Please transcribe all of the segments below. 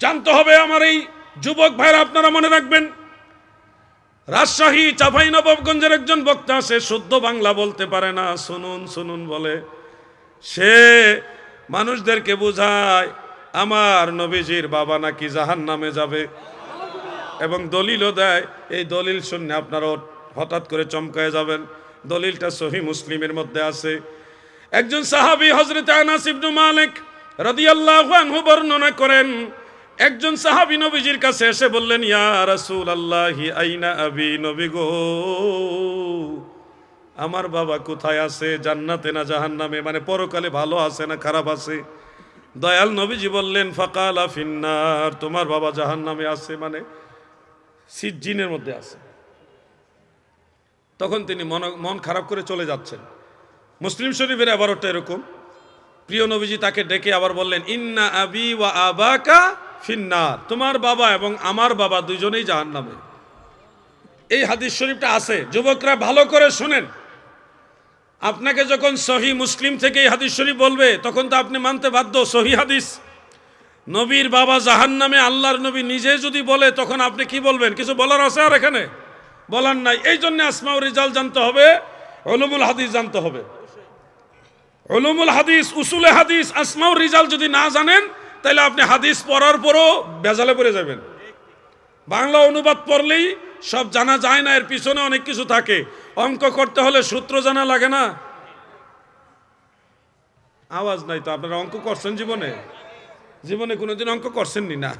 জানতে হবে আমার এই যুবক ভাইরা, আপনারা মনে রাখবেন, রাজশাহী চাপাই নবাবগঞ্জের একজন বক্তা, সে শুদ্ধ বাংলা বলতে পারে না। শুনুন শুনুন বলে। সে মানুষদেরকে বুঝায়, আমার নবীজির বাবা নাকি জাহান নামে যাবে। এবং দলিলও দেয়, এই দলিল শুনে আপনারা হঠাৎ করে চমকায় যাবেন। দলিলটা সহি মুসলিমের মধ্যে আছে। একজন সাহাবী হজরত আনাস ইবনু মালিক রাদিয়াল্লাহু আনহু বর্ণনা করেন একজন সাহাবী নবীজির কাছে এসে বললেন, ইয়া রাসূলুল্লাহি, আইনা আবি নবী গো? আমার বাবা কোথায় আছে? জান্নাতে না জাহান্নামে? মানে পরকালে ভালো আছে না খারাপ আছে? দয়াল নবীজি বললেন, ফাকালা ফিন্নার, তোমার বাবা জাহান্নামে আছে মানে সিজ্জিনের মধ্যে আছে। তখন তিনি মন মন খারাপ করে চলে যাচ্ছেন। মুসলিম শরীফের আবারটা এরকম। প্রিয় নবীজি তাকে ডেকে আবার বললেন, ইন্না আবি ওয়া আবাকা ফিন্নার, তোমার বাবা এবং আমার বাবা দুইজনেই জাহান নামে এই হাদিস শরীফটা আছে, যুবকরা ভালো করে শুনেন। আপনাকে যখন সহি মুসলিম থেকে এই হাদিস শরীফ বলবে, তখন তো আপনি মানতে বাধ্য, সহি হাদিস। নবীর বাবা জাহান নামে আল্লাহর নবী নিজে যদি বলে, তখন আপনি কি বলবেন? কিছু বলার আছে আর এখানে? বলার নাই। এই জন্য আসমাউ রিজাল জানতে হবে অলুমুল হাদিস জানতে হবে। অলুমুল হাদিস, উসুলে হাদিস, আসমাউর রিজাল যদি না জানেন তাহলে আপনি হাদিস পড়ার পরও বেজালে পড়ে যাবেন। বাংলা অনুবাদ পড়লেই সব জানা যায় না, এর পিছনে অনেক কিছু থাকে। অঙ্ক করতে হলে সূত্র জানা লাগে না। আওয়াজ নাই তো, আপনারা অঙ্ক করছেন জীবনে? জীবনে কোনোদিন অঙ্ক করছেননি না?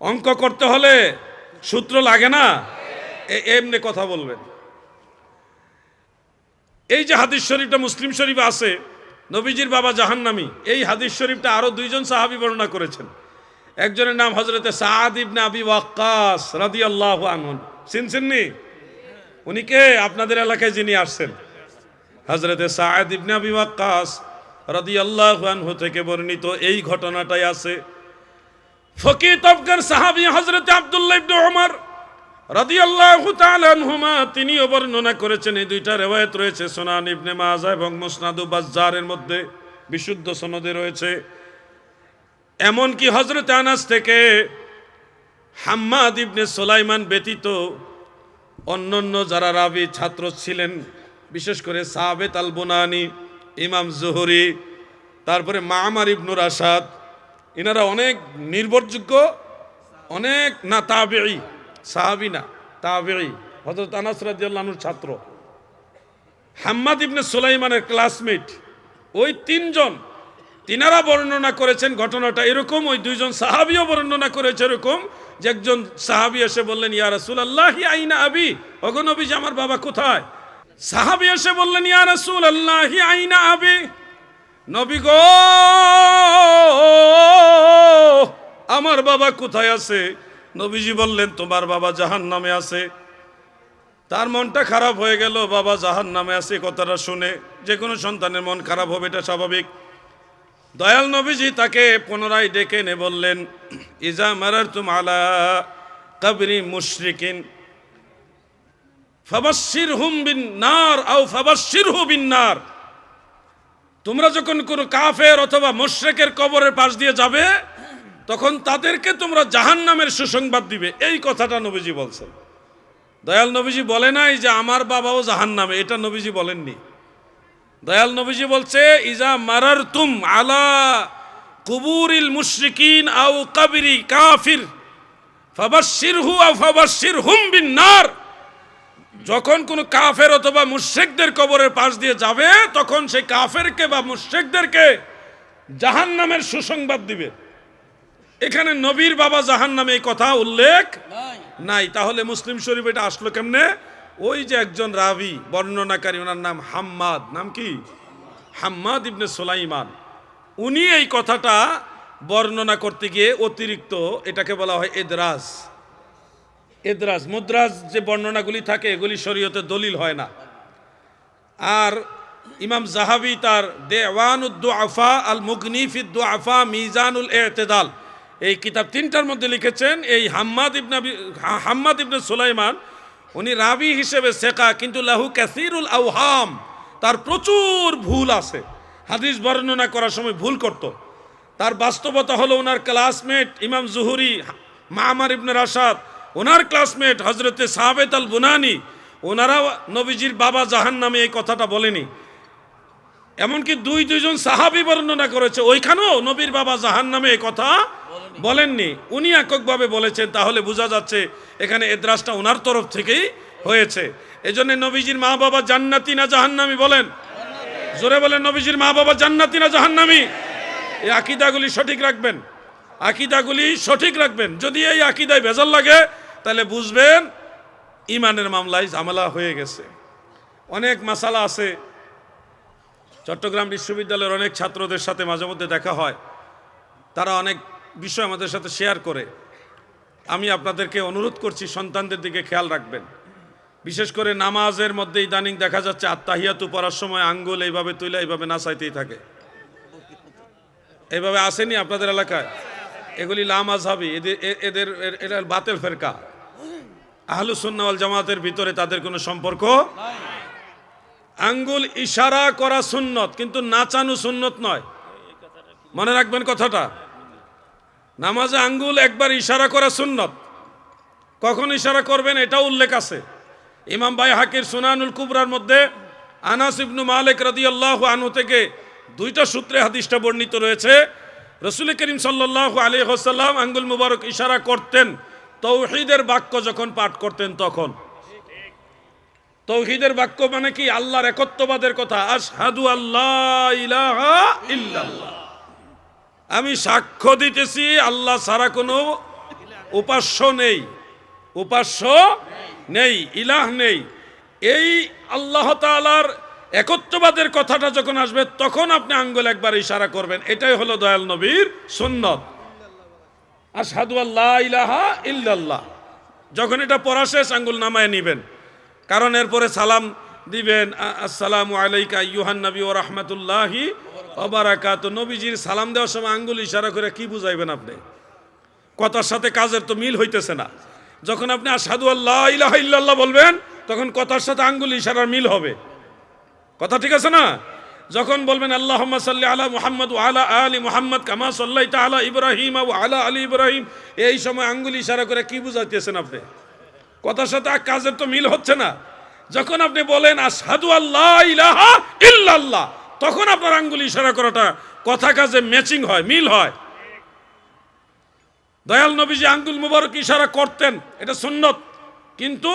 অঙ্ক করতে হলে সূত্র লাগে না? এমনি কথা বলবেন। এই যে হাদিস শরীফটা মুসলিম শরীফ আছে নবীজির বাবা জাহান্নামী। এই হাদিস শরীফটা আরও দুইজন সাহাবি বর্ণনা করেছেন। একজনের নাম হজরতে সাদ ইবনে আবি ওয়াক্কাস রাদিয়াল্লাহু আনহু। চিনছেননি? উনি কে? আপনাদের এলাকায় যিনি আসছেন। হজরতে সাদ ইবনে আবি ওয়াক্কাস রাদিয়াল্লাহু আনহু থেকে বর্ণিত এই ঘটনাটাই আছে। ফকির তবকার সাহাবী হজরতে আব্দুল্লাহ ইবনে ওমর তিনিও বর্ণনা করেছেন, এই দুইটা রেওয়ায়েত রয়েছে সুনান ইবনে মাজা এবং মুসনাদু বাজ্জারের মধ্যে বিশুদ্ধ সনদে রয়েছে। এমনকি হজরত আনাস থেকে হাম্মাদ ইবনে সোলাইমান ব্যতীত অন্যান্য যারা রাবি ছাত্র ছিলেন, বিশেষ করে সাহাবেত আল বুনানি ইমাম জুহরি, তারপরে মামার ইবনুর আসাদ এনারা অনেক নির্ভরযোগ্য, অনেক না তাবেই সাহাবি না তাবেই হজরত আনাস রাজিয়াল্লাহুর ছাত্র। হাম্মাদ ইবনে সুলাইমানের ক্লাসমেট। ওই তিনজন, তিনারা বর্ণনা করেছেন ঘটনাটা এরকম, ওই দুইজন সাহাবিও বর্ণনা করেছে এরকম, যে একজন সাহাবি এসে বললেন, ইয়া রাসূলুল্লাহ, আইনা আবি? ওগো নবী যে আমার বাবা কোথায়? সাহাবি এসে বললেন, ইয়া রাসূলুল্লাহ, আইনা আবি? নবী গো, আমার বাবা কোথায় আছে? নবীজি বললেন, তোমার বাবা জাহান নামে আছে। তার মনটা খারাপ হয়ে গেল, বাবা জাহান নামে আছে কথাটা শুনে যে কোনো সন্তানের মন খারাপ হবে, এটা স্বাভাবিক। দয়াল নবীজি তাকে পুনরায় ডেকে এনে বললেন, ইজা মারার তুম আলা কাবরি মুশরিকিন ফাবাসির হুম বিন নার আও ফাবাসির হু বিন নার তোমরা যখন কোনো কাফের অথবা মুশরিকের কবরের পাশ দিয়ে যাবে তখন তাদেরকে তোমরা জাহান নামের সুসংবাদ দিবে। এই কথাটা নবীজি বলছেন। দয়াল নবীজি বলে নাই যে আমার বাবাও জাহান নামে এটা নবীজি বলেননি। দয়াল নবীজি বলছে, ইজা মারার তুম আলা কুবুরিল মুশরিকিন আউ কাবিরি কাফির ফাবাসির হু আও ফাবাসির হুম বিন নার যখন কোনো কাফের অথবা মুশ্রিকদের কবরের পাশ দিয়ে যাবে, তখন সেই কাফেরকে বা মুশ্রিকদেরকে জাহান নামের সুসংবাদ দিবে। এখানে নবীর বাবা জাহান নামে এই কথা উল্লেখ নাই। তাহলে মুসলিম শরীফ এটা আসলো কেমনে? ওই যে একজন রাবি বর্ণনাকারী ওনার নাম হাম্মাদ। নাম কি? হাম্মাদ ইবনে সোলাইমান। উনি এই কথাটা বর্ণনা করতে গিয়ে অতিরিক্ত এটাকে বলা হয় এদরাজ। এদরাজ মুদ্রাজ যে বর্ণনাগুলি থাকে এগুলি শরীয়তে দলিল হয় না। আর ইমাম জাহাবি তার দেওয়ানুদ্দু আফা আল মুগনিফিদ্দু আফা মিজানুল এতেদাল এই কিতাব তিনটার মধ্যে লিখেছেন, এই হাম্মাদ ইবনে আবি- হা- হাম্মাদ ইবনে সুলাইমান, উনি রাবি হিসেবে শেখা, কিন্তু লাহু ক্যাসিরুল আউহাম তার প্রচুর ভুল আছে। হাদিস বর্ণনা করার সময় ভুল করত। তার বাস্তবতা হলো ওনার ক্লাসমেট ইমাম জুহুরি, মামার ইবনে রাশাদ, ওনার ক্লাসমেট হজরতে সাহাবেত আল বুনানি ওনারাও নবীজির বাবা জাহান নামে এই কথাটা বলেনি। এমনকি দুই, দুইজন সাহাবি বর্ণনা করেছে, ওইখানেও নবীর বাবা জাহান নামে এই কথা বলেননি। উনি এককভাবে বলেছেন, তাহলে বোঝা যাচ্ছে এখানে এদ্রাসটা ওনার তরফ থেকেই হয়েছে। এই এজন্য নবীজির মা বাবা জান্নাতি না জাহান্নামি বলেন? জোরে বলেন, নবীজির মা বাবা জান্নাতি না জাহান্নামি? এই আকিদাগুলি সঠিক রাখবেন। আকিদাগুলি সঠিক রাখবেন। যদি এই আকিদায় ভেজাল লাগে, তাহলে বুঝবেন ইমানের মামলায় ঝামেলা হয়ে গেছে। অনেক মাসালা আছে। চট্টগ্রাম বিশ্ববিদ্যালয়ের অনেক ছাত্রদের সাথে মাঝে মধ্যে দেখা হয়। তারা অনেক বিষয় আমাদের সাথে শেয়ার করে। আমি আপনাদেরকে অনুরোধ করছি, সন্তানদের দিকে খেয়াল রাখবেন। বিশেষ করে নামাজের মধ্যে ইদানিং দেখা যাচ্ছে আত্মাহিয়াতু পড়ার সময় আঙ্গুল এইভাবে তুলে এইভাবে নাচাইতেই থাকে। এইভাবে আসেনি আপনাদের এলাকায়? এগুলি লামাজহাবি এদের এদের এটা বাতেল ফেরকা। আহলুসুন্নাওয়াল জামাতের ভিতরে তাদের কোনো সম্পর্ক আঙ্গুল ইশারা করা সুন্নত, কিন্তু নাচানো সুন্নত নয়। মনে রাখবেন কথাটা। নামাজে আঙ্গুল একবার ইশারা করা সুন্নত। কখন ইশারা করবেন এটাও উল্লেখ আছে। ইমাম বাই হাকির সুনানুল কুবরার মধ্যে আনাস ইবনু মালিক রাদিয়াল্লাহু আনহু থেকে দুইটা সূত্রে হাদিসটা বর্ণিত রয়েছে। রসুল করিম সাল্লাল্লাহু আলাইহি ওয়াসাল্লাম আঙ্গুল মুবারক ইশারা করতেন, তৌহিদের বাক্য যখন পাঠ করতেন তখন। তৌহিদের বাক্য মানে কি? আল্লাহর একত্ববাদের কথা। আশহাদু আল্লাহ ইলাহা ইল্লাল্লাহ। আমি সাক্ষ্য দিতেছি, আল্লাহ ছাড়া কোনো উপাস্য নেই। উপাস্য নেই, ইলাহ নেই। এই আল্লাহ তাআলার একত্ববাদের কথাটা যখন আসবে, তখন আপনি আঙ্গুল একবার ইশারা করবেন। এটাই হলো দয়াল নবীর সুন্নত। আশহাদু আল্লাহ ইলাহা ইল্লাল্লাহ। যখন এটা পড়া শেষ, আঙ্গুল নামায় নিবেন। কারণ এরপরে সালাম দিবেন আসসালামু আলাইকা ইউহান নবী ও রহমতুল্লাহি অবারাকাত, নবীজির সালাম দেওয়ার সময় আঙ্গুল ইশারা করে কি বুঝাইবেন আপনি? কথার সাথে কাজের তো মিল হইতেছে না। যখন আপনি আসাদু আল্লাহ ইলাহা ইল্লাল্লাহ বলবেন, তখন কথার সাথে আঙ্গুল ইশারার মিল হবে। কথা ঠিক আছে না? যখন বলবেন আল্লাহ সাল্লি আলা মুহাম্মদ ও আলা আলী মুহাম্মদ কামা সাল্লাই তালা ইব্রাহিম ও আলা আলী ইব্রাহিম, এই সময় আঙ্গুল ইশারা করে কি বুঝাইতেছেন আপনি? কথার সাথে কাজের তো মিল হচ্ছে না। যখন আপনি বলেন আসাদু আল্লাহ ইলাহা তখন আপনার আঙ্গুল ইশারা করাটা কথা কাজে ম্যাচিং হয়, মিল হয়। দয়াল নবীজি আঙ্গুল মুবারক ইশারা করতেন, এটা সুন্নত। কিন্তু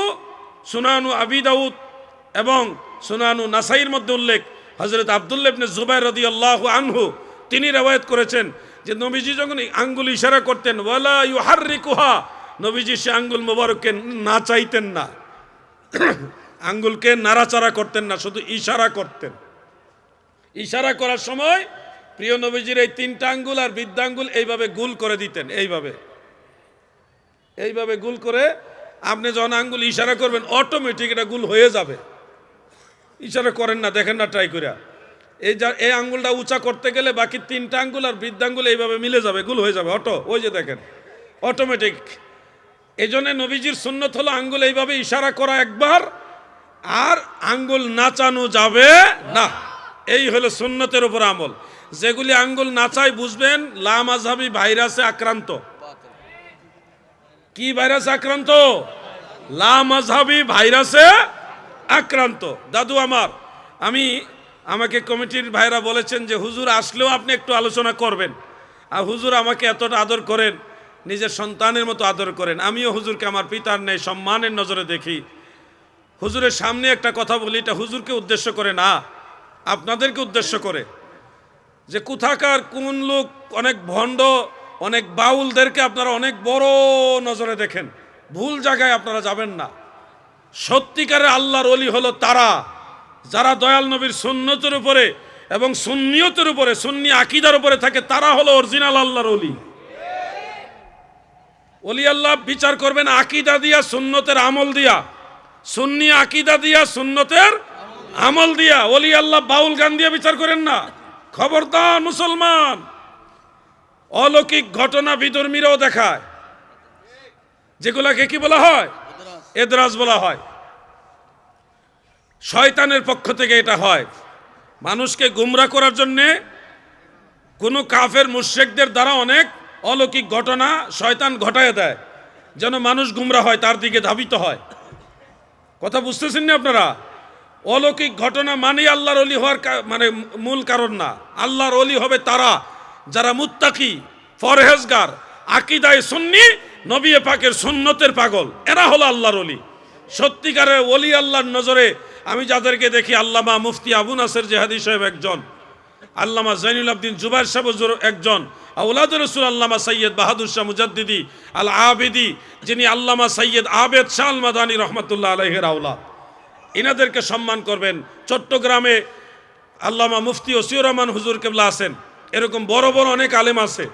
সুনানু আবি দাউদ এবং সুনানু নাসাইর মধ্যে উল্লেখ হজরত আবদুল্লাহ ইবনে জুবাইর রাদিয়াল্লাহু আনহু, তিনি রেওয়ায়ত করেছেন যে নবীজি যখন আঙ্গুল ইশারা করতেন, ওয়ালা ইউহাররিকুহা নবীজি সে আঙ্গুল মুবারককে না চাইতেন না। আঙ্গুলকে নাড়াচাড়া করতেন না, শুধু ইশারা করতেন। ইশারা করার সময় প্রিয় নবীজির এই তিনটা আঙ্গুল আর বৃদ্ধাঙ্গুল এইভাবে গুল করে দিতেন, এইভাবে। এইভাবে গুল করে আপনি যখন আঙ্গুল ইশারা করবেন অটোমেটিক এটা গুল হয়ে যাবে। ইশারা করেন না, দেখেন না ট্রাই করে এই যা, এই আঙ্গুলটা উঁচা করতে গেলে বাকি তিনটা আঙ্গুল আর বৃদ্ধাঙ্গুল এইভাবে মিলে যাবে, গুল হয়ে যাবে। অটো ওই যে দেখেন অটোমেটিক এই জন্য নবীজির সুন্নত হলো আঙ্গুল এইভাবে ইশারা করা একবার, আর আঙ্গুল নাচানো যাবে না। এই হলো সুন্নতের উপর আমল। যেগুলি আঙ্গুল নাচাই বুঝবেন লামাজাবি ভাইরাসে আক্রান্ত। কি ভাইরাসে আক্রান্ত? লামাজহাবি ভাইরাসে আক্রান্ত। দাদু আমার, আমি, আমাকে কমিটির ভাইরা বলেছেন যে হুজুর আসলেও আপনি একটু আলোচনা করবেন। আর হুজুর আমাকে এতটা আদর করেন, নিজের সন্তানের মতো আদর করেন। আমিও হুজুরকে আমার পিতার নেই সম্মানের নজরে দেখি। হুজুরের সামনে একটা কথা বলি, এটা হুজুরকে উদ্দেশ্য করে না। আপনাদেরকে উদ্দেশ্য করে যে কোথাকার কোন লোক অনেক ভণ্ড, অনেক বাউলদেরকে আপনারা অনেক বড় নজরে দেখেন। ভুল জায়গায় আপনারা যাবেন না। সত্যিকারের আল্লাহর অলি হলো তারা, যারা দয়াল নবীর সুন্নতের উপরে এবং সুন্নিয়তের উপরে, সুন্নি আকিদার উপরে থাকে, তারা হলো অরিজিনাল আল্লাহর অলি অলি আল্লাহ বিচার করবেন আকিদা দিয়া, সুন্নতের আমল দিয়া। সুন্নি আকিদা দিয়া, সুন্নতের আমল দিয়া অলি আল্লাহ বাউল গান দিয়া বিচার করেন না। খবরদার মুসলমান। অলৌকিক ঘটনা বিধর্মীরাও দেখায়। যেগুলাকে কি বলা হয়? এদরাজ বলা হয়। শয়তানের পক্ষ থেকে এটা হয়। মানুষকে গুমরা করার জন্যে কোনো কাফের মুশ্রেকদের দ্বারা অনেক অলৌকিক ঘটনা শয়তান ঘটায় দেয়। যেন মানুষ গুমরা হয়, তার দিকে ধাবিত হয়। কথা বুঝতেছেন না আপনারা? অলৌকিক ঘটনা মানেই আল্লাহর অলি হওয়ার মানে মূল কারণ না। আল্লাহর অলি হবে তারা, যারা মুত্তাকি, ফরহেজগার, আকিদায় সুন্নি, নবী পাকের সুন্নতের পাগল। এরা হলো আল্লাহর অলি সত্যিকারের অলি আল্লাহর নজরে আমি যাদেরকে দেখি, আল্লামা মুফতি আবু নাসের জেহাদি সাহেব একজন, আল্লামা জাইনুল আবদিন জুবাইর সাহেব একজন আউলাদ রসুল আল্লামা সৈয়দ বাহাদুর শাহ মুজাদ্দিদি আল আবেদি যিনি আল্লামা সৈয়দ আবেদ শাহ আল মাদানী রহমতুল্লাহ আলহের আউলাদ ইনাদেরকে সম্মান করবেন। চট্টগ্রামে আল্লামা মুফতি ওসিউর রহমান হুজুর কেবলা আছেন। এরকম বড় বড় অনেক আলেম আছে।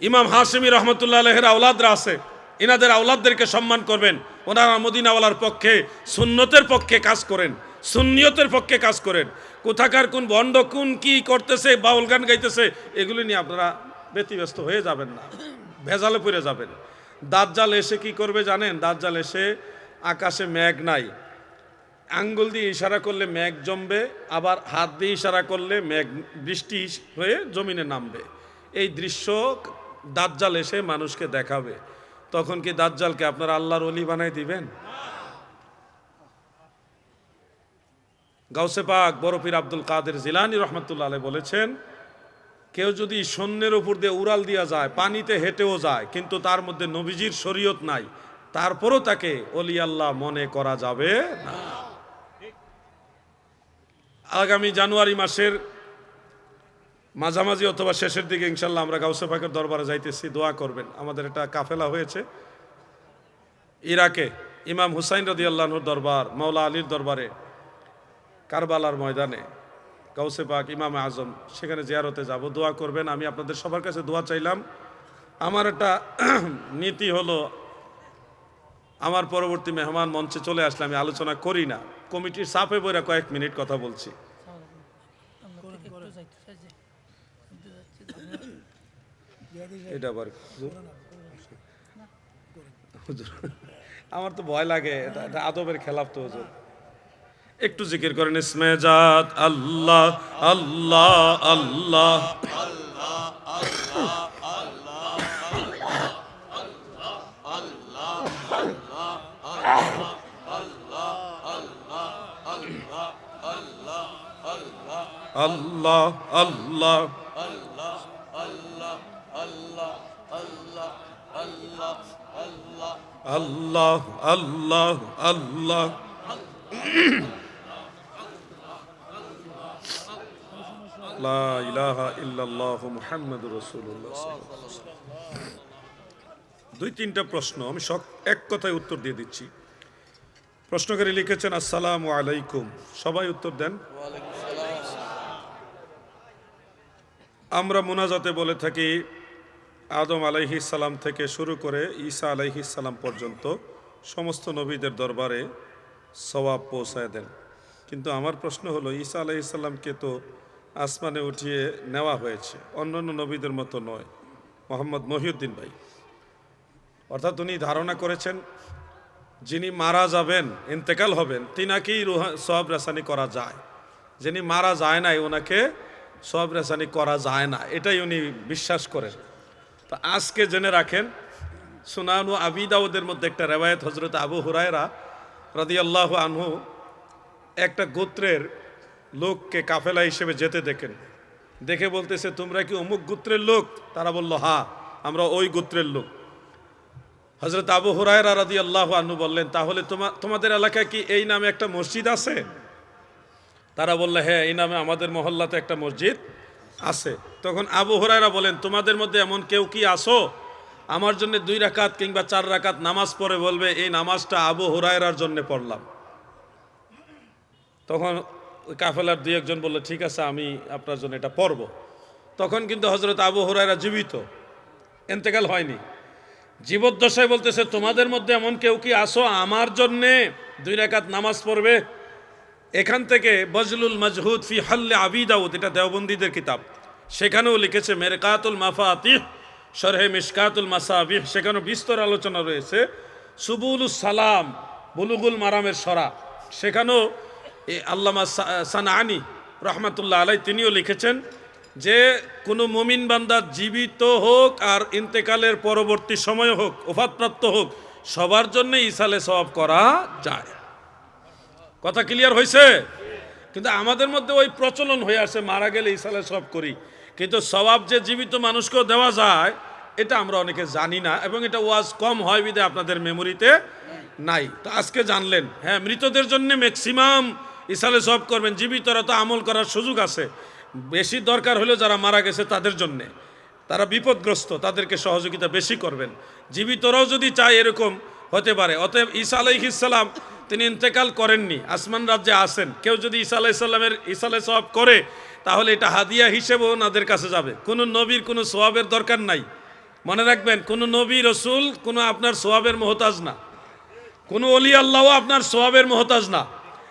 ইমাম হাসিমি রহমতুল্লাহ আলহের আউলাদরা আছে। ইনাদের আউলাদদেরকে সম্মান করবেন। ওনারা মদিনাওয়ালার পক্ষে, সুন্নতের পক্ষে কাজ করেন। সুন্নিয়তের পক্ষে কাজ করেন। কোথাকার কোন বন্ড কোন কি করতেছে, বাউল গান গাইতেছে, এগুলি নিয়ে আপনারা ব্যতিব্যস্ত হয়ে যাবেন না। ভেজালে পড়ে যাবেন। দাজ্জাল এসে কি করবে জানেন? দাজ্জাল এসে আকাশে মেঘ নাই। আঙ্গুল দিয়ে ইশারা করলে মেঘ জমবে, আবার হাত দিয়ে ইশারা করলে মেঘ বৃষ্টি হয়ে জমিনে নামবে। এই দৃশ্য দাজ্জাল এসে মানুষকে দেখাবে। তখন কি দাজ্জালকে আপনারা আল্লাহর অলি বানাই দিবেন? গাউসে পাক বরফির আব্দুল কাদের জিলানি রহমতুল্লাহ আলাই বলেছেন, কেউ যদি সৈন্যের উপর দিয়ে উড়াল দিয়া যায়, পানিতে হেঁটেও যায়, কিন্তু তার মধ্যে নবীজির শরীয়ত নাই, তারপরও তাকে অলি আল্লাহ মনে করা যাবে না। আগামী জানুয়ারি মাসের মাঝামাঝি অথবা শেষের দিকে ইনশাল্লাহ আমরা গাউসে পাকের দরবারে যাইতেছি, দোয়া করবেন। আমাদের একটা কাফেলা হয়েছে ইরাকে, ইমাম হুসাইন রদি আল্লাহর দরবার, মাওলা আলীর দরবারে, কারবালার ময়দানে, গাউসে পাক ইমাম আজম, সেখানে জিয়ারতে যাব, দোয়া করবেন। আমি আপনাদের সবার কাছে দোয়া চাইলাম। আমার একটা নীতি হলো, আমার পরবর্তী মেহমান মঞ্চে চলে আসলে আমি আলোচনা করি না। কমিটির চাপে বইরা কয়েক মিনিট কথা বলছি। এটা আমার তো ভয় লাগে আদবের খেলাফ তো হুজুর। একটু জিকির করেন, ইসমে জাত আল্লাহ আল্লাহ আল্লাহ। আল্লাহ আল্লাহ। আল্লাহ আল্লাহ আল্লাহ। লা ইলাহা ইল্লাল্লাহ মুহাম্মাদুর রাসূলুল্লাহ। সাল্লাল্লাহু আলাইহি ওয়াসাল্লাম। দুই, তিনটা প্রশ্ন, আমি সব এক কথায় উত্তর দিয়ে দিচ্ছি। প্রশ্নকারী লিখেছেন, আসসালামু আলাইকুম। সবাই উত্তর দেন। আমরা মোনাজাতে বলে থাকি আদম আলাইহি সালাম থেকে শুরু করে ঈসা আলাইহি সালাম পর্যন্ত সমস্ত নবীদের দরবারে সওয়াব পৌঁছায় দেন। কিন্তু আমার প্রশ্ন হলো, ঈসা আলাইহি সাল্লামকে তো আসমানে উঠিয়ে নেওয়া হয়েছে, অন্যান্য নবীদের মতো নয়। মোহাম্মদ মহিউদ্দিন ভাই, অর্থাৎ উনি ধারণা করেছেন, যিনি মারা যাবেন, ইন্তেকাল হবেন, তিনাকেই রুহা সব রাসানি করা যায়। যিনি মারা যায় নাই ওনাকে সব রাসানি করা যায় না, এটাই উনি বিশ্বাস করেন। তো আজকে জেনে রাখেন, সুনানু আবি দাউদের মধ্যে একটা রেবায়ত হজরত আবু হুরায়রা রাদিয়াল্লাহ আনহু একটা গোত্রের লোককে কাফেলা হিসেবে যেতে দেখেন। দেখে বলতেছে, তোমরা কি অমুক গোত্রের লোক? তারা বলল হা আমরা ওই গোত্রের লোক। হজরত আবু হুরায়রা রাদি আল্লাহ আনু বললেন, তাহলে তোমা, তোমাদের এলাকায় কি এই নামে একটা মসজিদ আছে? তারা বললে হ্যাঁ এই নামে আমাদের মহল্লাতে একটা মসজিদ আছে। তখন আবু হুরায়রা বলেন, তোমাদের মধ্যে এমন কেউ কি আসো আমার জন্য দুই রাকাত কিংবা চার রাকাত নামাজ পড়ে বলবে, এই নামাজটা আবু হুরায়রার জন্য পড়লাম। তখন কাফেলার দুই একজন বলল, ঠিক আছে, আমি আপনার জন্য এটা পড়ব। তখন কিন্তু হজরত আবু হুরায়রা জীবিত। এন্তেকাল হয়নি। জীবদ্দশায় বলতেছে, তোমাদের মধ্যে এমন কেউ কি আসো আমার জন্যে দুই রাকাত নামাজ পড়বে? এখান থেকে বজলুল মজহুদ ফি হাল্লে আবি দাউদ, এটা দেওবন্দীদের কিতাব। সেখানেও লিখেছে, মেরকাতুল মাফাতিহ, শরহে মিশকাতুল মাসাবিহ। সেখানেও বিস্তর আলোচনা রয়েছে, সুবুলুস সালাম, বুলুগুল মারামের সরা। সেখানেও আল্লামা সানানি রহমাতুল্লাহ আলাই তিনিও লিখেছেন যে, কোনো মুমিন বান্দা জীবিত হোক আর ইন্তেকালের পরবর্তী সময় হোক ওফাতপ্রাপ্ত হোক, সবার জন্য ইসালে সওয়াব করা যায়। কথা ক্লিয়ার হয়েছে কিন্তু আমাদের মধ্যে ওই প্রচলন হয়ে আসে, মারা গেলে ইসালে সব করি। কিন্তু স্বভাব যে জীবিত মানুষকেও দেওয়া যায়, এটা আমরা অনেকে জানি না এবং এটা ওয়াজ কম হয় বিদে আপনাদের মেমোরিতে নাই। তো আজকে জানলেন হ্যাঁ মৃতদের জন্য ম্যাক্সিমাম ইসালে সব করবেন। জীবিতরা তো আমল করার সুযোগ আছে। বেশি দরকার হলেও যারা মারা গেছে তাদের জন্যে। তারা বিপদগ্রস্ত, তাদেরকে সহযোগিতা বেশি করবেন। জীবিতরাও যদি চায় এরকম হতে পারে। অতএব ঈসা আলাইহিসাল্লাম তিনি ইন্তেকাল করেননি, আসমান রাজ্যে আসেন কেউ যদি ঈসা আলাইসাল্লামের ঈসা আলাই সওয়াব করে, তাহলে এটা হাদিয়া হিসেবেও ওনাদের কাছে যাবে। কোনো নবীর কোনো সোয়াবের দরকার নাই। মনে রাখবেন, কোনো নবী রসুল কোনো আপনার সোয়াবের মহতাজ না। কোনো অলি আল্লাহও আপনার সোয়াবের মহতাজ না।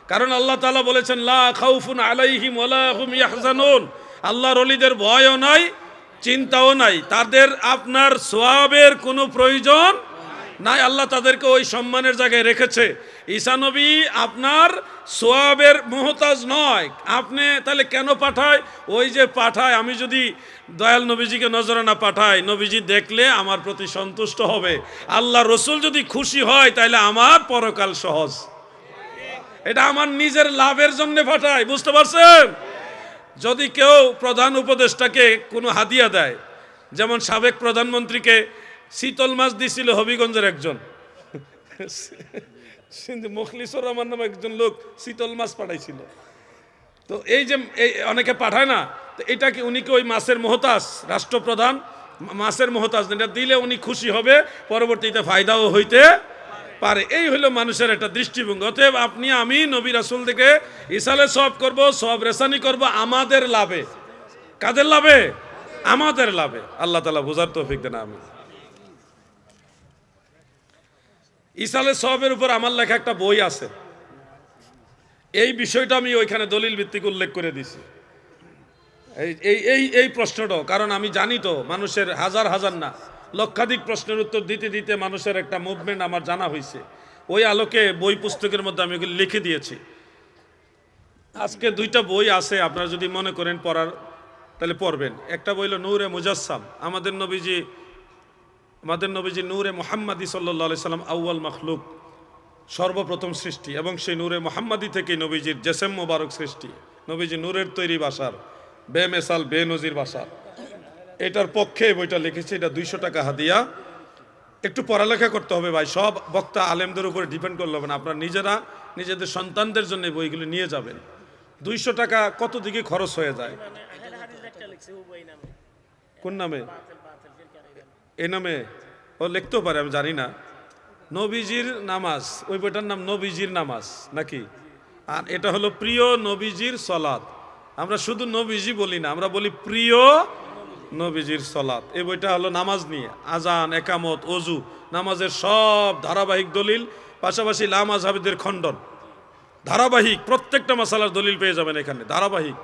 কারণ আল্লাহ তালা বলেছেন, লা খাউফুন আলাইহিম ওয়ালা হুম ইয়াহজানুন। আল্লাহর অলিদের ভয়ও নাই, চিন্তাও নাই। তাদের আপনার সোয়াবের কোনো প্রয়োজন নাই, আল্লাহ তাদেরকে ওই সম্মানের জায়গায় রেখেছে। ঈসা নবী আপনার সোয়াবের মোহতাজ নয়। আপনি তাহলে কেন পাঠায়? ওই যে পাঠায়, আমি যদি দয়াল নবীজিকে নজরানা পাঠাই, নবীজি দেখলে আমার প্রতি সন্তুষ্ট হবে। আল্লাহ রসুল যদি খুশি হয়, তাহলে আমার পরকাল সহজ। এটা আমার নিজের লাভের জন্য পাঠায়, বুঝতে পারছেন? যদি কেউ প্রধান উপদেষ্টাকে কোনো হাদিয়া দেয়, যেমন সাবেক প্রধানমন্ত্রীকে শীতল মাছ দিছিল হবিগঞ্জের একজন। মুখলিসুর রহমান নামে একজন লোক শীতল মাছ পাঠাইছিল। তো এই যে এই অনেকে পাঠায় না, তো এটা কি উনি কি ওই মাছের মহতাজ, রাষ্ট্রপ্রধান? মাছের মহতাজ, এটা দিলে উনি খুশি হবে, পরবর্তীতে ফায়দাও হইতে পারে। এই হলো মানুষের একটা দৃষ্টিভঙ্গি। অতএব আপনি, আমি, নবী রাসুল থেকে ইসালে সব করব সব রেসানি করব, আমাদের লাভে। কাদের লাভে? আমাদের লাভে। আল্লাহ তালা বোঝার তৌফিক দেন আমি ইসালে সবের উপর আমার লেখা একটা বই আছে। এই বিষয়টা আমি ওইখানে দলিল ভিত্তিক উল্লেখ করে দিছি। এই এই এই প্রশ্নটাও কারণ আমি জানি তো, মানুষের হাজার হাজার না, লক্ষাধিক প্রশ্নের উত্তর দিতে দিতে মানুষের একটা মুভমেন্ট আমার জানা হয়েছে ওই আলোকে বই পুস্তকের মধ্যে আমি লিখে দিয়েছি। আজকে দুইটা বই আছে, আপনারা যদি মনে করেন পড়ার, তাহলে পড়বেন। একটা বই হলো নূরে মুজাসসাম। আমাদের নবীজি আমাদের নবীজি নূরে মোহাম্মদী সাল্লাহ সাল্লাম আউয়াল মখলুক, সর্বপ্রথম সৃষ্টি, এবং সেই নূরে মোহাম্মদী থেকে নবীজির জেসেম মোবারক সৃষ্টি। নবীজি নূরের তৈরি বাসার, বেমেসাল বে নজির বাসার এটার পক্ষে বইটা লিখেছি, এটা দুইশো টাকা হাদিয়া। একটু পড়ালেখা করতে হবে ভাই, সব বক্তা আলেমদের উপরে ডিপেন্ড করলে হবে না। আপনারা নিজেরা, নিজেদের সন্তানদের জন্য বইগুলো নিয়ে যাবেন। দুইশো টাকা কত দিকে খরচ হয়ে যায়? কোন নামে? এখানে এ নামে ও লিখতেও পারে, আমি জানি না। নবীজির নামাজ, ওই বইটার নাম নবীজির নামাজ, নাকি? আর এটা হলো প্রিয় নবীজির সলাদ আমরা শুধু নবীজি বলি না, আমরা বলি প্রিয় নবীজির সলাদ এই বইটা হলো নামাজ নিয়ে, আজান, একামত, অজু, নামাজের সব ধারাবাহিক দলিল, পাশাপাশি লামাজ হাবিদের খণ্ডন। ধারাবাহিক, প্রত্যেকটা মশালার দলিল পেয়ে যাবেন এখানে, ধারাবাহিক।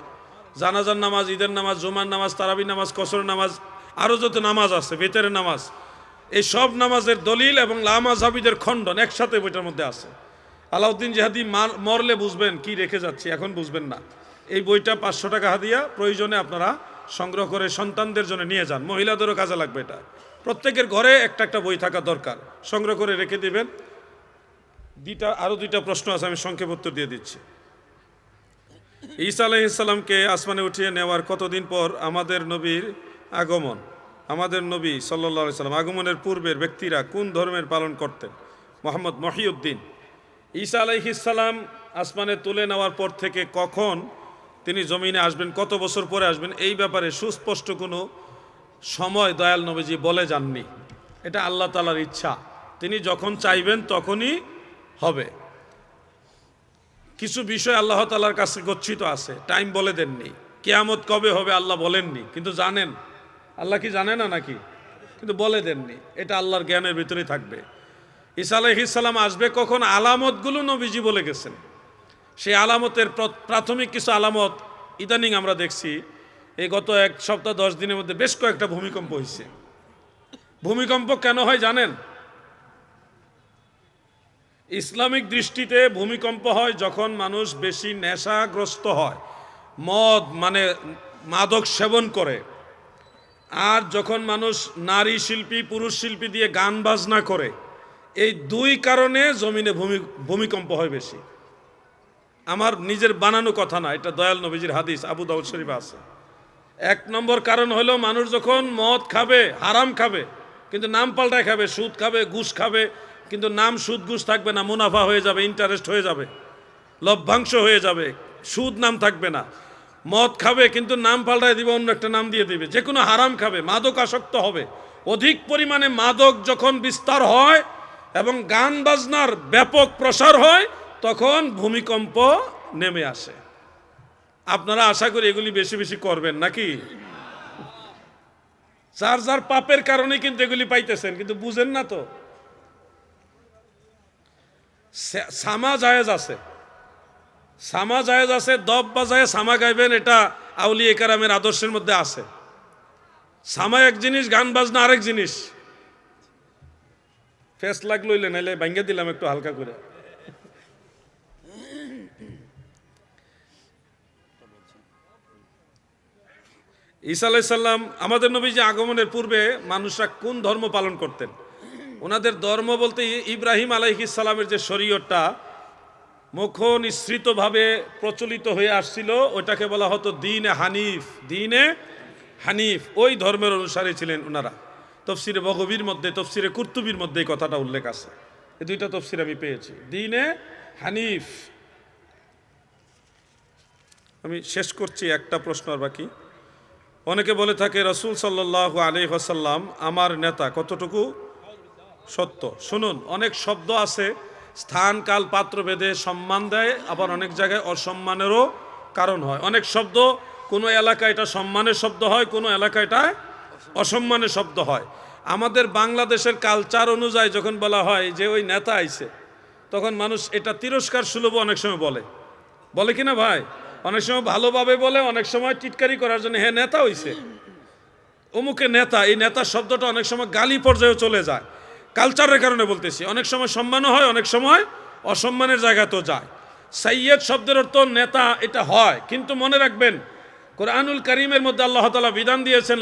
জানাজার নামাজ, ঈদের নামাজ, জুমার নামাজ তারাবি নামাজ কসর নামাজ আরও যত নামাজ আছে বেতের নামাজ, এই সব নামাজের দলিল এবং লামাজ হাবিদের খণ্ডন একসাথে বইটার মধ্যে আছে। আলাউদ্দিন জাহাদি মার- মরলে বুঝবেন কি রেখে যাচ্ছি, এখন বুঝবেন না। এই বইটা পাঁচশো টাকা হাদিয়া, প্রয়োজনে আপনারা সংগ্রহ করে সন্তানদের জন্য নিয়ে যান। মহিলাদেরও কাজে লাগবে এটা। প্রত্যেকের ঘরে একটা একটা বই থাকা দরকার। সংগ্রহ করে রেখে দিবেন। দুইটা আরও দুইটা প্রশ্ন আছে, আমি সংক্ষেপ উত্তর দিয়ে দিচ্ছি। ঈসা আলাইসাল্লামকে আসমানে উঠিয়ে নেওয়ার কতদিন পর আমাদের নবীর আগমন? আমাদের নবী সাল্লা সাল্লাম আগমনের পূর্বের ব্যক্তিরা কোন ধর্মের পালন করতেন? মোহাম্মদ মহিউদ্দিন। ঈসা আলাইহিসাল্লাম আসমানে তুলে নেওয়ার পর থেকে কখন তিনি জমিনে আসবেন, কত বছর পরে আসবেন, এই ব্যাপারে সুস্পষ্ট কোনো সময় দয়াল নবীজি বলে যাননি। এটা আল্লাহ তালার ইচ্ছা। তিনি যখন চাইবেন তখনই হবে। কিছু বিষয় আল্লাহ তালার কাছে গচ্ছিত আছে, টাইম বলে দেননি। কেয়ামত কবে হবে আল্লাহ বলেননি, কিন্তু জানেন আল্লাহ কি জানে না নাকি? কিন্তু বলে দেননি, এটা আল্লাহর জ্ঞানের ভিতরেই থাকবে। ঈসা আলাইহিসাল্লাম আসবে কখন? আলামতগুলো নবীজি বলে গেছেন। সেই আলামতের প্রাথমিক কিছু আলামত ইদানিং আমরা দেখছি। এই গত এক সপ্তাহ, দশ দিনের মধ্যে বেশ কয়েকটা ভূমিকম্প হয়েছে ভূমিকম্প কেন হয় জানেন? ইসলামিক দৃষ্টিতে ভূমিকম্প হয় যখন মানুষ বেশি নেশাগ্রস্ত হয়, মদ মানে মাদক সেবন করে। আর যখন মানুষ নারী শিল্পী, পুরুষ শিল্পী দিয়ে গান বাজনা করে, এই দুই কারণে জমিনে ভূমি, ভূমিকম্প হয় বেশি। আমার নিজের বানানো কথা না, এটা দয়াল নবীজির হাদিস, আবু দাউদ শরীফ আছে। এক নম্বর কারণ হলো মানুষ যখন মদ খাবে, হারাম খাবে, কিন্তু নাম পাল্টায় খাবে, সুদ খাবে, ঘুষ খাবে, কিন্তু নাম সুদ, ঘুষ থাকবে না, মুনাফা হয়ে যাবে ইন্টারেস্ট হয়ে যাবে, লভ্যাংশ হয়ে যাবে, সুদ নাম থাকবে না। মদ খাবে কিন্তু নাম পাল্টায় দিবে, অন্য একটা নাম দিয়ে দিবে। যে কোনো হারাম খাবে মাদক আসক্ত হবে। অধিক পরিমাণে মাদক যখন বিস্তার হয় এবং গান বাজনার ব্যাপক প্রসার হয়, তখন ভূমিকম্প নেমে আসে। আপনারা আশা করি এগুলি বেশি বেশি করবেন, নাকি? যার যার পাপের কারণে কিন্তু এগুলি পাইতেছেন, কিন্তু বুঝেন না তো। সামা জায়েজ আছে। সামা জায়েজ আছে, দব বাজায় সামা গাইবেন, এটা আউলিয়া কারামের আদর্শের মধ্যে আছে। সামা এক জিনিস, গান বাজনা আরেক জিনিস। ফেস লাগ লইলে, নাইলে ভাঙ্গে দিলাম একটু হালকা করে। ঈসা আলাইসাল্লাম আমাদের নবী যে আগমনের পূর্বে মানুষরা কোন ধর্ম পালন করতেন? ওনাদের ধর্ম বলতে ইব্রাহিম আলাইহিস সালামের যে শরীয়তটা মুখ নিঃসৃতভাবে প্রচলিত হয়ে আসছিল ওটাকে বলা হতো দিনে হানিফ দিনে হানিফ। ওই ধর্মের অনুসারে ছিলেন ওনারা তফসিরে বগবির মধ্যে, তফসিরে কুর্তুবির মধ্যে এই কথাটা উল্লেখ আছে। এই দুইটা তফসির আমি পেয়েছি। দিনে হানিফ। আমি শেষ করছি, একটা প্রশ্ন আর বাকি। অনেকে বলে থাকে, রসুল সাল্লাহ আলি হাসাল্লাম আমার নেতা কতটুকু সত্য? শুনুন, অনেক শব্দ আছে স্থান, কাল, পাত্র ভেদে সম্মান দেয়, আবার অনেক জায়গায় অসম্মানেরও কারণ হয়। অনেক শব্দ, কোনো এলাকায় এটা সম্মানের শব্দ হয়, কোনো এলাকায় এটা অসম্মানের শব্দ হয়। আমাদের বাংলাদেশের কালচার অনুযায়ী যখন বলা হয় যে ওই নেতা আইছে, তখন মানুষ এটা তিরস্কার সুলভ অনেক সময় বলে। বলে কি না ভাই? অনেক সময় ভালোভাবে বলে, অনেক সময় টিটকারি করার জন্য হ্যাঁ নেতা হইছে। অমুকে নেতা, এই নেতা শব্দটা অনেক সময় গালি পর্যায়ে চলে যায়। কালচারের কারণে বলতেছি। অনেক সময় সম্মানও হয়, অনেক সময় অসম্মানের জায়গাতেও যায়। সাইয়দ শব্দের অর্থ নেতা, এটা হয়। কিন্তু মনে রাখবেন, কোরআনুল করিমের মধ্যে আল্লাহ তালা বিধান দিয়েছেন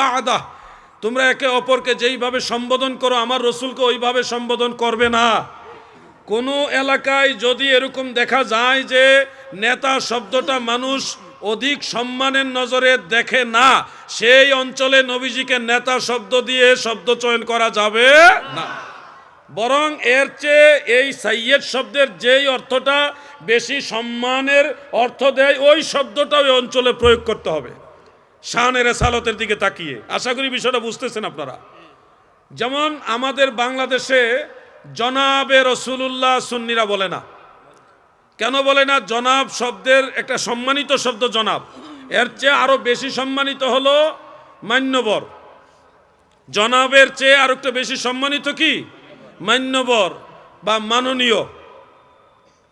বাদা তোমরা একে অপরকে যেইভাবে সম্বোধন করো, আমার রসুলকে ওইভাবে সম্বোধন করবে না। কোনো এলাকায় যদি এরকম দেখা যায় যে নেতা শব্দটা মানুষ অধিক সম্মানের নজরে দেখে না, সেই অঞ্চলে নবীজিকে নেতা শব্দ দিয়ে শব্দ চয়ন করা যাবে না। বরং এর চেয়ে এই সাইয়েদ শব্দের যেই অর্থটা বেশি সম্মানের অর্থ দেয়, ওই শব্দটা ওই অঞ্চলে প্রয়োগ করতে হবে। শানের সালতের দিকে তাকিয়ে। আশা করি বিষয়টা বুঝতেছেন আপনারা। যেমন আমাদের বাংলাদেশে জনাবে রসুলুল্লাহ সুন্নিরা বলে না কেন বলে না, জনাব শব্দের একটা সম্মানিত শব্দ, জনাব। এর চেয়ে আরও বেশি সম্মানিত হলো মান্যবর। জনাবের চেয়ে আর একটু বেশি সম্মানিত কি? মান্যবর বা মাননীয়।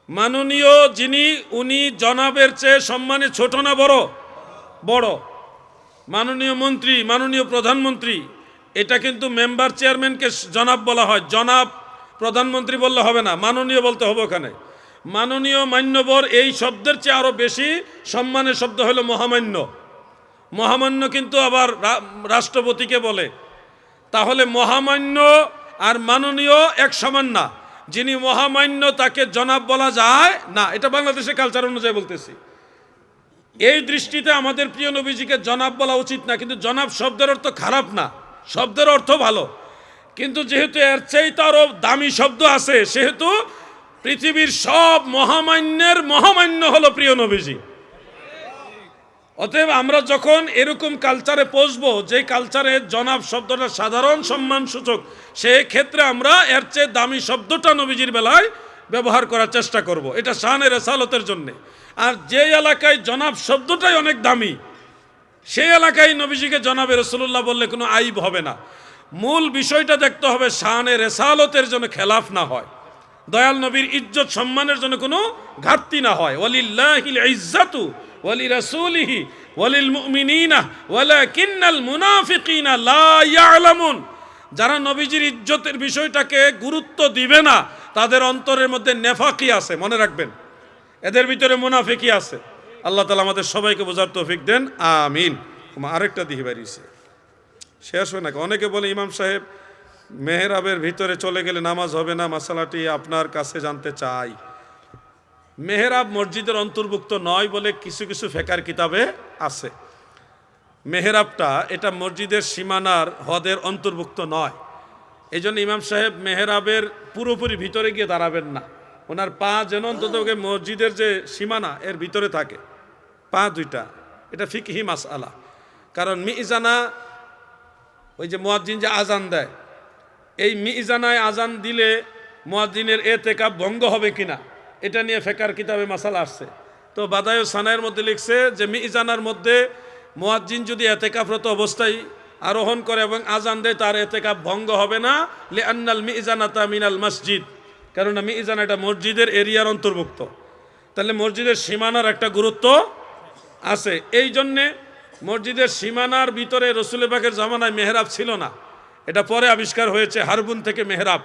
মাননীয় যিনি, উনি জনাবের চেয়ে সম্মানে ছোট না বড়? বড়। মাননীয় মন্ত্রী, মাননীয় প্রধানমন্ত্রী, এটা কিন্তু মেম্বার চেয়ারম্যানকে জনাব বলা হয়। জনাব, প্রধানমন্ত্রী বললে হবে না, মাননীয় বলতে হবে ওখানে। মাননীয় মান্যবর এই শব্দের চেয়ে আরও বেশি সম্মানের শব্দ হলো মহামান্য। মহামান্য কিন্তু আবার রাষ্ট্রপতিকে বলে। তাহলে মহামান্য আর মাননীয় এক সমান না। যিনি মহামান্য তাকে জনাব বলা যায়, না, এটা বাংলাদেশের কালচার অনুযায়ী বলতেছি। এই দৃষ্টিতে আমাদের প্রিয় নবীজিকে জনাব বলা উচিত না, কিন্তু জনাব শব্দের অর্থ খারাপ না। শব্দের অর্থ ভালো। কিন্তু যেহেতু এর চাইতে আরও দামি শব্দ আছে, সেহেতু পৃথিবীর সব মহামান্যের মহামান্য হলো প্রিয় নবীজি। অতএব আমরা যখন এরকম কালচারে পৌঁছবো, যে কালচারে জনাব শব্দটা সাধারণ সম্মান সূচক সেই ক্ষেত্রে আমরা এর চেয়ে দামি শব্দটা নবীজির বেলায় ব্যবহার করার চেষ্টা করব। এটা শানের রেসালতের জন্যে। আর যে এলাকায় জনাব শব্দটাই অনেক দামি, সেই এলাকায় নবীজিকে জনাবে রসুল্লাহ বললে কোনো আইব হবে না। মূল বিষয়টা দেখতে হবে শানে রেসালতের জন্য খেলাফ না হয়। দয়াল নবীর ইজ্জত সম্মানের জন্য কোনো ঘাটতি না হয়। ওয়ালিল্লাহিল ইজ্জাতু ওয়ালি রাসূলিহি ওয়ালিল মুমিনিনা ওয়ালাকিন্নাল মুনাফিকিনা লা ইয়ালামুন। যারা নবীজির ইজ্জতের বিষয়টাকে গুরুত্ব দিবে না, তাদের অন্তরের মধ্যে নেফাকি আছে, মনে রাখবেন। এদের ভিতরে মুনাফিকই আছে। আল্লাহ তালা আমাদের সবাইকে বোঝার তৌফিক দেন। আমিন। আরেকটা দিকে বাড়িয়েছে শেষ হয় নাকি? অনেকে বলে ইমাম সাহেব মেহরাবের ভিতরে চলে গেলে নামাজ হবে না মশালাটি আপনার কাছে জানতে চাই। মেহরাব মসজিদের অন্তর্ভুক্ত নয় বলে কিছু কিছু ফেকার কিতাবে আছে। মেহরাবটা এটা মসজিদের সীমানার হদের অন্তর্ভুক্ত নয়। এই জন্য ইমাম সাহেব মেহরাবের পুরোপুরি ভিতরে গিয়ে দাঁড়াবেন না। ওনার পা যেন অন্তত মসজিদের যে সীমানা, এর ভিতরে থাকে। পা দুইটা। এটা ফিকহি মাস আলা কারণ মিজানা, ওই যে মোয়াজ্জিন যে আজান দেয় এই মিজানায় আজান দিলে মোয়াজ্জিনের এ তেকা ভঙ্গ হবে কিনা, এটা নিয়ে ফেকার কিতাবে মাসালা আসছে। তো বাদায় সানায়ের মধ্যে লিখছে যে, মিজানার মধ্যে মোয়াজ্জিন যদি এতেকাফরত অবস্থায় আরোহণ করে এবং আজান দেয়, তার এতেকাপ ভঙ্গ হবে না লে আন্নাল মিজানাতা মিনাল মসজিদ। কেননা মিজান এটা মসজিদের এরিয়ার অন্তর্ভুক্ত। তাহলে মসজিদের সীমানার একটা গুরুত্ব আছে। এই জন্যে মসজিদের সীমানার ভিতরে রসুল বাগের জামানায় মেহরাব ছিল না। এটা পরে আবিষ্কার হয়েছে হারবুন থেকে মেহরাব।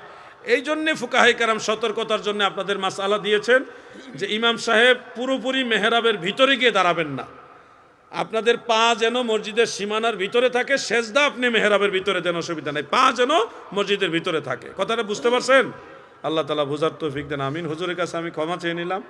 এই জন্যে ফুকাহাই কারাম সতর্কতার জন্য আপনাদের মাসালা দিয়েছেন যে ইমাম সাহেব পুরোপুরি মেহরাবের ভিতরে গিয়ে দাঁড়াবেন না। আপনাদের পা যেন মসজিদের সীমানার ভিতরে থাকে, সেজদা আপনি মেহরাবের ভিতরে দেন, অসুবিধা নেই। পা যেন মসজিদের ভিতরে থাকে। কথাটা বুঝতে পারছেন? আল্লাহ তালা বুঝার তৌফিক দেন, আমিন। হুজুরের কাছে আমি ক্ষমা চেয়ে নিলাম।